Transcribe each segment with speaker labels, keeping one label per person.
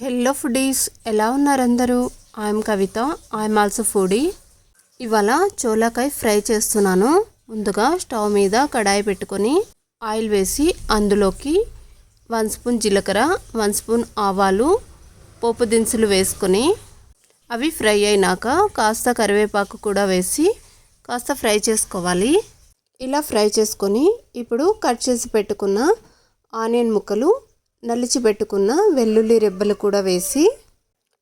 Speaker 1: Hello foodies ఎలా ఉన్నారందరూ? I'm Kavitha I'm also foodie ఇవాళ చోలాకాయ ఫ్రై చేస్తున్నాను. ముందుగా స్టవ్ మీద కడాయి పెట్టుకొని ఆయిల్ వేసి అందులోకి వన్ స్పూన్ జీలకర్ర వన్ స్పూన్ ఆవాలు పోపు దినుసులు వేసుకొని అవి ఫ్రై అయినాక కాస్త కరివేపాకు కూడా వేసి కాస్త ఫ్రై చేసుకోవాలి. ఇలా ఫ్రై చేసుకొని ఇప్పుడు కట్ చేసి పెట్టుకున్న ఆనియన్ ముక్కలు నలిచి పెట్టుకున్న వెల్లుల్లి రెబ్బలు కూడా వేసి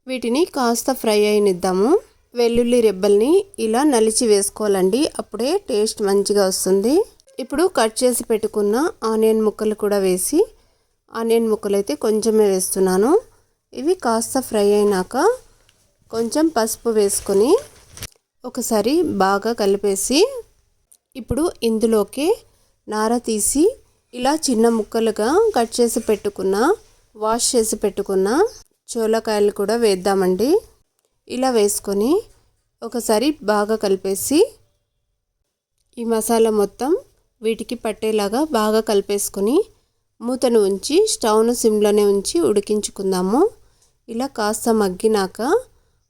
Speaker 1: వీటిని కాస్త ఫ్రై అయినిద్దాము. వెల్లుల్లి రెబ్బల్ని ఇలా నలిచి వేసుకోవాలండి. అప్పుడే టేస్ట్ మంచిగా వస్తుంది. ఇప్పుడు కట్ చేసి పెట్టుకున్న ఆనియన్ ముక్కలు కూడా వేసి ఆనియన్ ముక్కలు అయితే కొంచెమే వేస్తున్నాను. ఇవి కాస్త ఫ్రై అయినాక కొంచెం పసుపు వేసుకొని ఒకసారి బాగా కలిపేసి ఇప్పుడు ఇందులోకి నార తీసి ఇలా చిన్న ముక్కలుగా కట్ చేసి పెట్టుకున్న వాష్ చేసి పెట్టుకున్న చోలకాయలు కూడా వేద్దామండి. ఇలా వేసుకొని ఒకసారి బాగా కలిపేసి ఈ మసాలా మొత్తం వీటికి పట్టేలాగా బాగా కలిపేసుకొని మూతను ఉంచి స్టవ్ను సిమ్లోనే ఉంచి ఉడికించుకుందాము. ఇలా కాస్త మగ్గినాక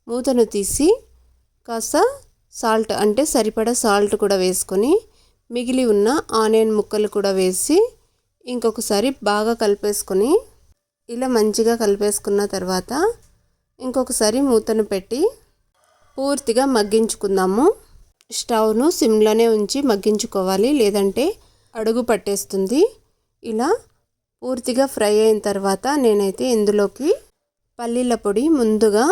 Speaker 1: మూతను తీసి కాస్త సాల్ట్ అంటే సరిపడా సాల్ట్ కూడా వేసుకొని మిగిలి ఉన్న ఆనియన్ ముక్కలు కూడా వేసి ఇంకొకసారి బాగా కలిపేసుకొని ఇలా మంచిగా కలిపేసుకున్న తర్వాత ఇంకొకసారి మూతను పెట్టి పూర్తిగా మగ్గించుకుందాము. స్టవ్ను సిమ్లోనే ఉంచి మగ్గించుకోవాలి లేదంటే అడుగు పట్టేస్తుంది. ఇలా పూర్తిగా ఫ్రై అయిన తర్వాత నేనైతే ఇందులోకి పల్లీల పొడి ముందుగా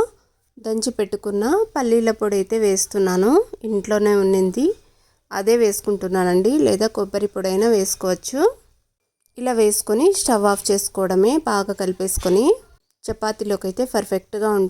Speaker 1: దంచి పెట్టుకున్న పల్లీల పొడి అయితే వేస్తున్నాను. ఇంట్లోనే ఉన్నింది. అదే వేసుకుంటున్నానండి లేదా కొబ్బరి పొడి అయినా వేసుకోవచ్చు. ఇలా వేసుకొని స్టవ్ ఆఫ్ చేసుకోవడమే బాగా కలిపేసుకొని చపాతీలోకి అయితే పర్ఫెక్ట్గా ఉంటుంది.